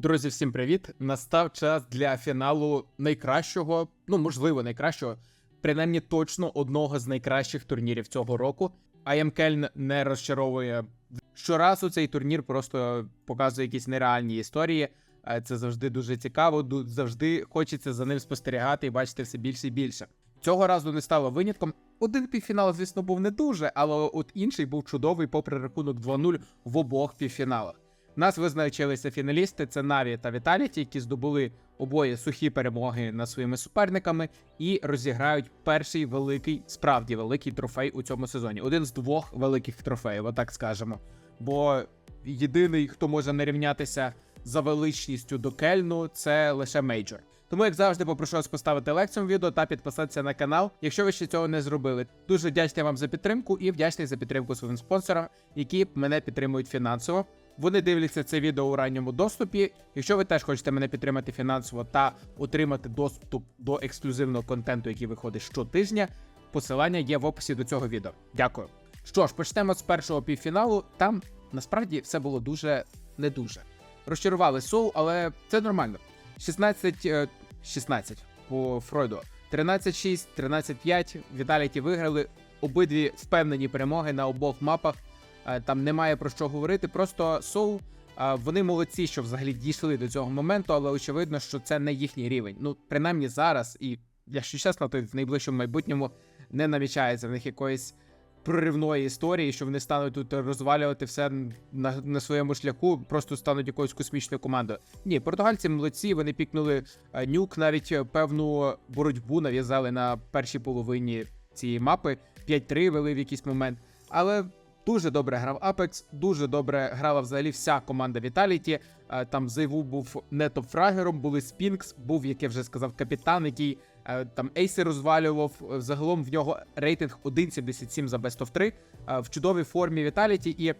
Друзі, всім привіт! Настав час для фіналу найкращого, ну можливо, найкращого, принаймні точно одного з найкращих турнірів цього року. IM Кельн не розчаровує щоразу. Цей турнір просто показує якісь нереальні історії. Е, Це завжди дуже цікаво. Завжди хочеться за ним спостерігати і бачити все більше і більше. Цього разу не стало винятком. Один півфінал, звісно, був не дуже, але от інший був чудовий, попри рахунок 2-0 в обох півфіналах. Нас визначилися фіналісти: це Наві та Віталіті, які здобули обоє сухі перемоги над своїми суперниками і розіграють перший великий, справді великий трофей у цьому сезоні. Один з двох великих трофеїв, отак скажемо. Бо єдиний, хто може нарівнятися за величністю до Кельну, це лише мейджор. Тому, як завжди, попрошу вас поставити лайк цьому відео та підписатися на канал, якщо ви ще цього не зробили. Дуже вдячний вам за підтримку і вдячний за підтримку своїм спонсорам, які мене підтримують фінансово. Вони дивляться це відео у ранньому доступі. Якщо ви теж хочете мене підтримати фінансово та отримати доступ до ексклюзивного контенту, який виходить щотижня, посилання є в описі до цього відео. Дякую. Що ж, почнемо з першого півфіналу. Там насправді все було дуже не дуже. Розчарували Соул, але це нормально. 16, е, 16 по Фройду. 13-6, 13-5. Віталіті виграли обидві впевнені перемоги на обох мапах. Е, Там немає про що говорити. Просто Соул. е, Вони молодці, що взагалі дійшли до цього моменту, але очевидно, що це не їхній рівень. Ну, принаймні зараз, і якщо чесно, то в найближчому майбутньому не намічається в них якоїсь проривної історії, що вони стануть тут розвалювати все на, на своєму шляху, просто стануть якоюсь космічною командою. Ні, португальці молодці, вони пікнули е, нюк, навіть певну боротьбу нав'язали на першій половині цієї мапи. 5-3 вели в якийсь момент. Але дуже добре грав Apex, дуже добре грала взагалі вся команда Vitality. Е, Там Зайву був не топ-фрагером, були Спінкс, був, як я вже сказав, капітан, який е, там ейси розвалював. Е, Загалом в нього рейтинг 1.77 за Best of 3 е, в чудовій формі Vitality. І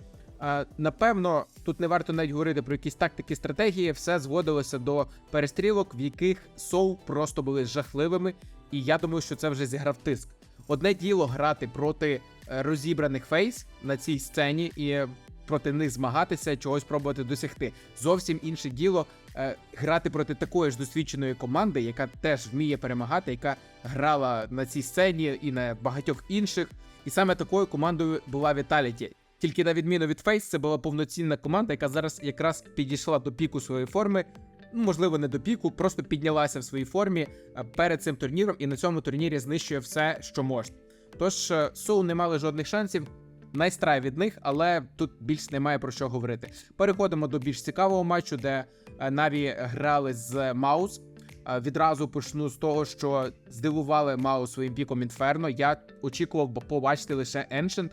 напевно тут не варто навіть говорити про якісь тактики стратегії. Все зводилося до перестрілок, в яких Соул просто були жахливими. І я думаю, що це вже зіграв тиск. Одне діло грати проти розібраних фейс на цій сцені і е, проти них змагатися, чогось пробувати досягти. Зовсім інше діло е, грати проти такої ж досвідченої команди, яка теж вміє перемагати, яка грала на цій сцені і на багатьох інших. І саме такою командою була Vitality. Тільки на відміну від Face, це була повноцінна команда, яка зараз якраз підійшла до піку своєї форми. Ну, можливо, не до піку, просто піднялася в своїй формі е, перед цим турніром і на цьому турнірі знищує все, що можна. Тож Соу не мали жодних шансів. Найстрай від них, але тут більш немає про що говорити. Переходимо до більш цікавого матчу, де е, Наві грали з Маус. Е, Відразу почну з того, що здивували Маус своїм піком Інферно. Я очікував побачити лише Ancient.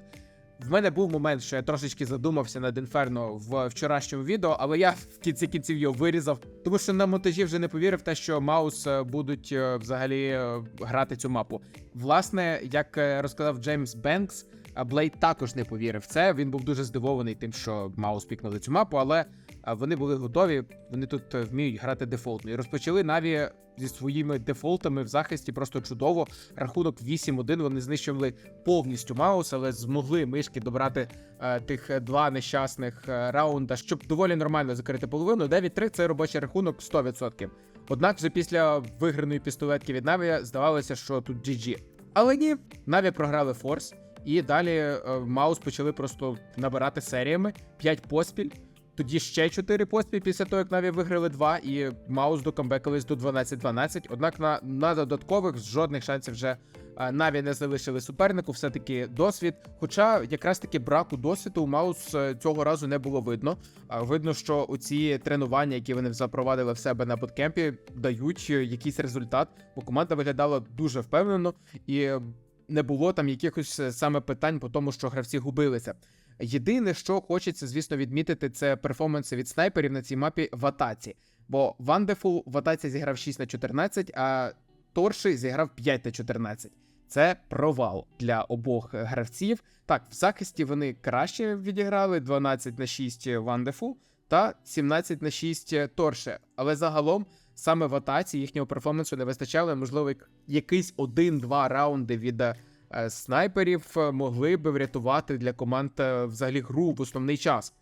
В мене був момент, що я трошечки задумався над Інферно в вчорашньому відео, але я в кінці кінців його вирізав, тому що на монтажі вже не повірив те, що Маус е, будуть е, взагалі е, грати цю мапу. Власне, як розказав Джеймс Бенкс, Блейд також не повірив в це. Він був дуже здивований тим, що Маус пікнули цю мапу, але вони були готові. Вони тут е, вміють грати дефолтно. І розпочали Наві зі своїми дефолтами в захисті просто чудово. Рахунок 8-1. Вони знищували повністю Маус, але змогли мишки добрати е, тих два нещасних е, раунда, щоб доволі нормально закрити половину. 9-3 це робочий рахунок 100%. Однак вже після виграної пістолетки від Наві здавалося, що тут GG. Але ні, Наві програли форс. І далі е, Маус почали просто набирати серіями 5 поспіль. Тоді ще 4 поспіль після того, як Наві виграли 2, і Маус докамбекались до 12-12. Однак на, на додаткових жодних шансів вже е, Наві не залишили супернику, все-таки досвід. Хоча якраз таки браку досвіду у Маус е, цього разу не було видно. Видно, що у ці тренування, які вони запровадили в себе на боткемпі, дають якийсь результат, бо команда виглядала дуже впевнено і не було там якихось е, саме питань по тому, що гравці губилися. Єдине, що хочеться, звісно, відмітити, це перформанси від снайперів на цій мапі в атаці. Бо Вандефул в атаці зіграв 6 на 14, а Торши зіграв 5 на 14. Це провал для обох гравців. Так, в захисті вони краще відіграли 12 на 6 Вандефул та 17 на 6 Торше. Але загалом саме в атаці їхнього перформансу не вистачало. Можливо, як- якийсь один-два раунди від е, снайперів могли би врятувати для команд е, взагалі гру в основний час.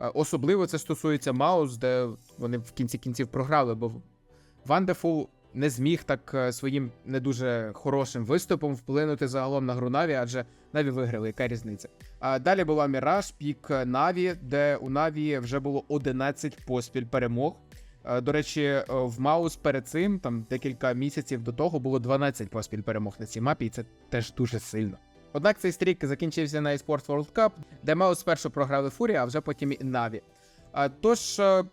Е, Особливо це стосується Маус, де вони в кінці кінців програли, бо Вандефул не зміг так своїм не дуже хорошим виступом вплинути загалом на гру Наві, адже Наві виграли, яка різниця. А далі була Міраж, пік Наві, де у Наві вже було 11 поспіль перемог. Е, До речі, е, в Маус перед цим, там декілька місяців до того, було 12 поспіль перемог на цій мапі, і це теж дуже сильно. Однак цей стрік закінчився на eSports World Cup, де Маус спершу програли Фурі, а вже потім і Наві. Тож е,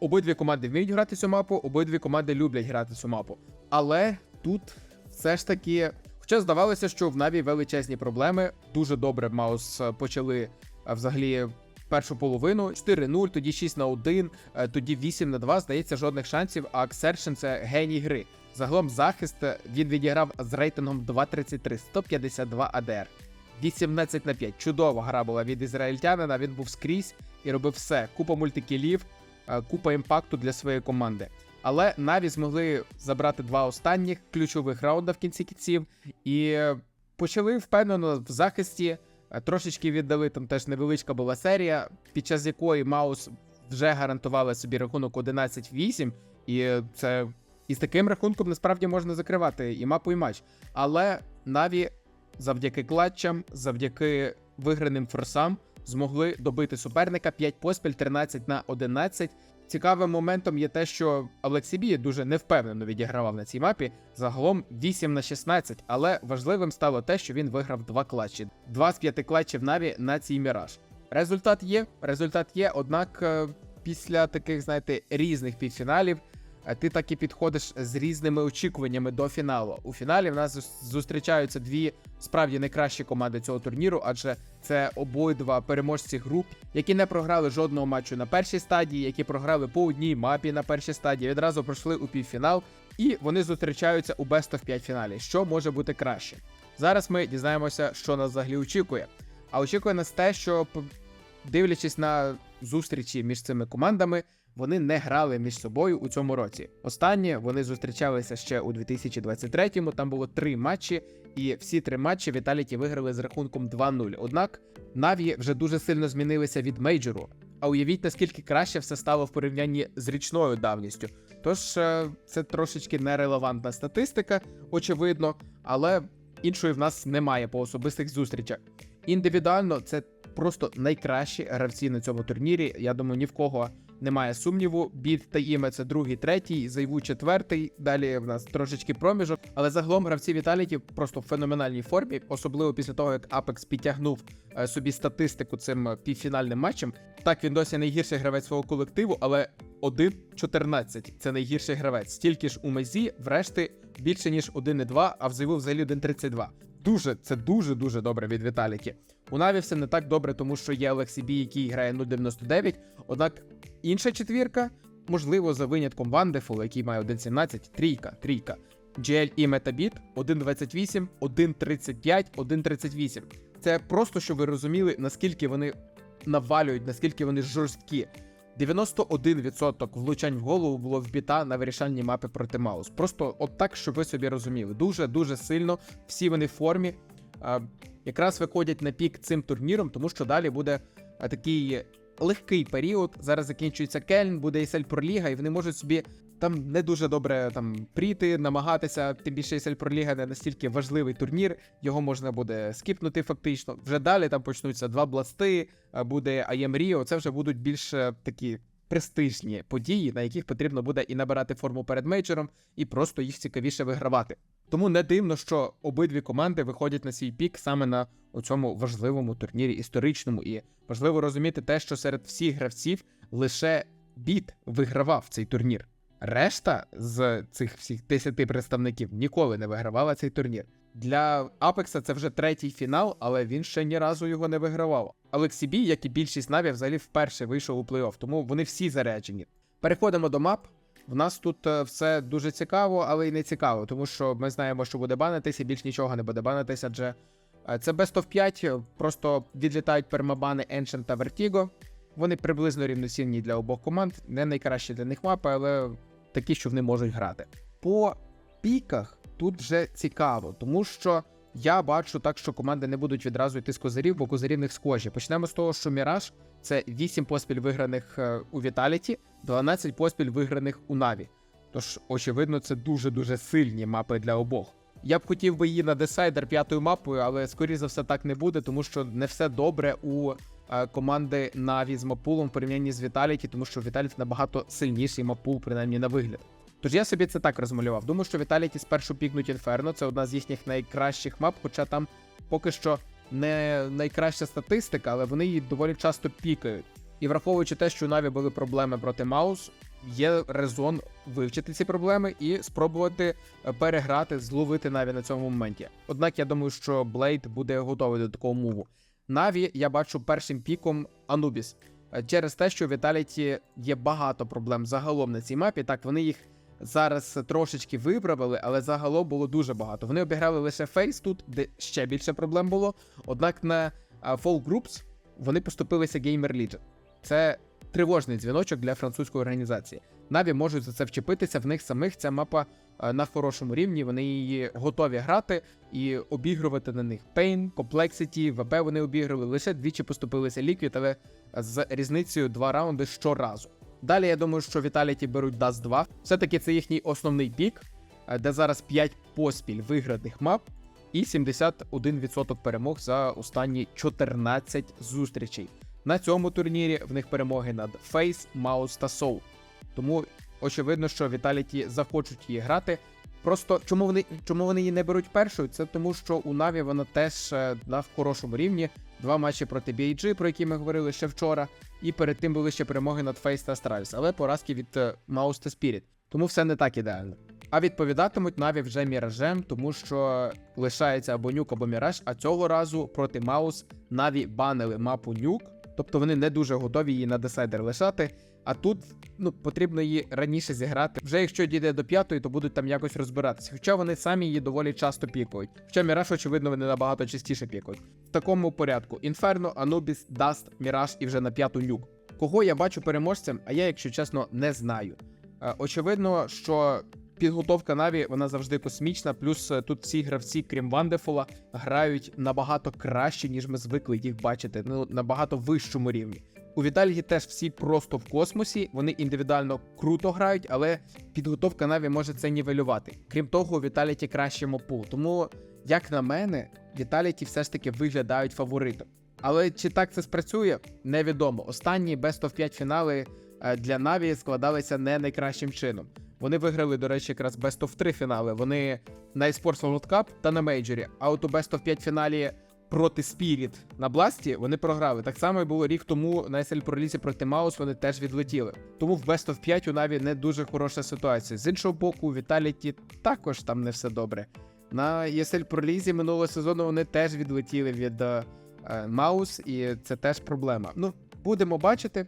обидві команди вміють грати цю мапу, обидві команди люблять грати цю мапу. Але тут все ж таки, хоча здавалося, що в Наві величезні проблеми, дуже добре Маус почали взагалі першу половину. 4-0, тоді 6 на 1, е, тоді 8 на 2, здається, жодних шансів. А Аксершн це геній гри. Загалом захист е, він відіграв з рейтингом 2.33, 152 АДР. 18 на 5. Чудова гра була від ізраїльтянина. Він був скрізь і робив все. Купа мультикілів, е, купа імпакту для своєї команди. Але Наві змогли забрати два останніх ключових раунда в кінці кінців і почали впевнено в захисті. Е, Трошечки віддали там теж невеличка була серія, під час якої Маус вже гарантували собі рахунок 11-8, і це і з таким рахунком насправді можна закривати і мапу, і матч. Але Наві завдяки клатчам, завдяки виграним форсам змогли добити суперника 5 поспіль 13 на 11. Цікавим моментом є те, що Алексібі дуже невпевнено відігравав на цій мапі. Загалом 8 на 16, але важливим стало те, що він виграв два клатчі. Два з п'яти клатчів Наві на цій міраж. Результат є, результат є, однак е, після таких, знаєте, різних півфіналів ти так і підходиш з різними очікуваннями до фіналу. У фіналі в нас зустрічаються дві справді найкращі команди цього турніру, адже це обидва переможці груп, які не програли жодного матчу на першій стадії, які програли по одній мапі на першій стадії, відразу пройшли у півфінал, і вони зустрічаються у Best of 5 фіналі. Що може бути краще? Зараз ми дізнаємося, що нас взагалі очікує. А очікує нас те, що дивлячись на зустрічі між цими командами, вони не грали між собою у цьому році. Останнє вони зустрічалися ще у 2023-му. Там було три матчі, і всі три матчі Віталіті виграли з рахунком 2-0. Однак Наві вже дуже сильно змінилися від мейджору. А уявіть, наскільки краще все стало в порівнянні з річною давністю. Тож е, це трошечки нерелевантна статистика, очевидно, але іншої в нас немає по особистих зустрічах. Індивідуально це просто найкращі гравці на цьому турнірі. Я думаю, ні в кого немає сумніву. Біт та іме це другий, третій, зайву четвертий. Далі в нас трошечки проміжок. Але загалом гравці Віталіті просто в феноменальній формі, особливо після того, як Apex підтягнув е, собі статистику цим е, півфінальним матчем. Так, він досі найгірший гравець свого колективу, але 1-14 це найгірший гравець. Стільки ж у мезі, врешті більше ніж 1,2, а в взагалі 1,32. Дуже, це дуже дуже добре від Віталіки. У Наві все не так добре, тому що є Олексій Бі, який грає 0,99. Однак інша четвірка, можливо, за винятком Вандефул, який має 1,17, трійка, трійка. GL і Метабіт 1.28, 1.35, 1.38. Це просто, щоб ви розуміли, наскільки вони навалюють, наскільки вони жорсткі. 91% влучань в голову було вбіта на вирішальній мапі проти Маус. Просто от так, щоб ви собі розуміли. Дуже дуже сильно всі вони в формі. Якраз виходять на пік цим турніром, тому що далі буде такий легкий період. Зараз закінчується Кельн, буде Ісель Проліга, і вони можуть собі там не дуже добре там пріти, намагатися. Тим більше Ісель Проліга не настільки важливий турнір, його можна буде скіпнути фактично. Вже далі там почнуться два бласти, а, буде АЄМ Ріо. Це вже будуть більш е, такі. Престижні події, на яких потрібно буде і набирати форму перед мейджором, і просто їх цікавіше вигравати. Тому не дивно, що обидві команди виходять на свій пік саме на цьому важливому турнірі історичному. І важливо розуміти те, що серед всіх гравців лише біт вигравав цей турнір. Решта з цих всіх 10 представників ніколи не вигравала цей турнір. Для Апекса це вже третій фінал, але він ще ні разу його не вигравав. Олексій Бій, як і більшість наві, взагалі вперше вийшов у плей-офф, тому вони всі заряджені. Переходимо до мап. В нас тут е, все дуже цікаво, але й не цікаво, тому що ми знаємо, що буде банитися, більш нічого не буде банитись, адже е, це Best of 5, е, просто відлітають пермабани Ancient та Vertigo. Вони приблизно рівноцінні для обох команд, не найкращі для них мапи, але такі, що вони можуть грати. По піках тут вже цікаво, тому що Я бачу так, що команди не будуть відразу йти з козирів, бо козирі в них схожі. Почнемо з того, що Міраж це 8 поспіль виграних е, у Віталіті, 12 поспіль виграних у Наві. Тож, очевидно, це дуже-дуже сильні мапи для обох. Я б хотів би її на десайдер п'ятою мапою, але скоріше за все так не буде, тому що не все добре у е, команди Наві з мапулом в порівнянні з Віталіті, тому що Віталіті набагато сильніший мапул, принаймні на вигляд. Тож я собі це так розмалював. Думаю, що Віталіті спершу пікнуть Інферно. Це одна з їхніх найкращих мап, хоча там поки що не найкраща статистика, але вони її доволі часто пікають. І враховуючи те, що у Наві були проблеми проти Маус, є резон вивчити ці проблеми і спробувати е, переграти, зловити Наві на цьому моменті. Однак я думаю, що Блейд буде готовий до такого муву. Наві я бачу першим піком Анубіс. Е, Через те, що в Віталіті є багато проблем загалом на цій мапі. Так, вони їх зараз трошечки виправили, але загалом було дуже багато. Вони обіграли лише Фейс тут, де ще більше проблем було. Однак на Fall Groups вони поступилися Gamer Legion. Це тривожний дзвіночок для французької організації. Наві можуть за це вчепитися. В них самих ця мапа на хорошому рівні. Вони її готові грати і обігрувати на них. Pain, Complexity, ВП вони обіграли. Лише двічі поступилися Liquid, але з різницею два раунди щоразу. Далі я думаю, що Віталіті беруть Dust 2. Все-таки це їхній основний пік, е, де зараз 5 поспіль виграних мап і 71% перемог за останні 14 зустрічей. На цьому турнірі в них перемоги над Face, Mouse та Soul. Тому очевидно, що Віталіті захочуть її грати. Просто чому вони чому вони її не беруть першою? Це тому, що у Наві вона теж е, на хорошому рівні. Два матчі проти BAG, про які ми говорили ще вчора, і перед тим були ще перемоги над Face та Astralis, але поразки від е, Mouse та Spirit. Тому все не так ідеально. А відповідатимуть Наві вже міражем, тому що лишається або нюк, або міраж. А цього разу проти Маус Наві банили мапу нюк, тобто вони не дуже готові її на десайдер лишати. А тут ну потрібно її раніше зіграти. Вже якщо дійде до п'ятої, то будуть там якось розбиратися. Хоча вони самі її доволі часто пікають. Хоча Міраж, очевидно, вони набагато частіше пікають. В такому порядку: Інферно, Анубіс, Даст, Міраж і вже на п'яту нюк. Кого я бачу переможцем, а я, якщо чесно, не знаю. Е, очевидно, що підготовка Наві вона завжди космічна. Плюс е, тут всі гравці, крім Вандефола, грають набагато краще, ніж ми звикли їх бачити. Ну набагато вищому рівні. У Віталії теж всі просто в космосі, вони індивідуально круто грають, але підготовка Наві може це нівелювати. Крім того, у Віталіті краще мопул. Тому, як на мене, Віталіті все ж таки виглядають фаворитом. Але чи так це спрацює, невідомо. Останні Best of 5 фінали е, для Наві складалися не найкращим чином. Вони виграли, до речі, якраз Best of 3 фінали. Вони на eSports World Cup та на мейджорі. А от у Best of 5 фіналі проти Spirit на Бласті вони програли. Так само і було рік тому на SL Pro League проти Маус вони теж відлетіли. Тому в Best of 5 у Наві не дуже хороша ситуація. З іншого боку, у Віталіті також там не все добре. На ESL Pro League минулого сезону вони теж відлетіли від е, Маус, і це теж проблема. Ну, будемо бачити.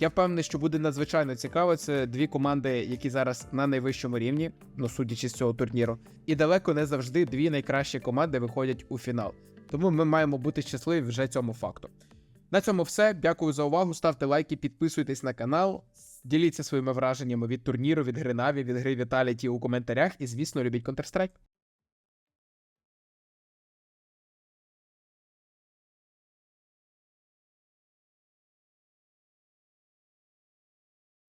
Я впевнений, що буде надзвичайно цікаво. Це дві команди, які зараз на найвищому рівні, ну судячи з цього турніру, і далеко не завжди дві найкращі команди виходять у фінал. Тому ми маємо бути щасливі вже цьому факту. На цьому все. Дякую за увагу. Ставте лайки, підписуйтесь на канал, діліться своїми враженнями від турніру, від гри Наві, від гри Віталіті у коментарях. І, звісно, любіть Counter-Strike.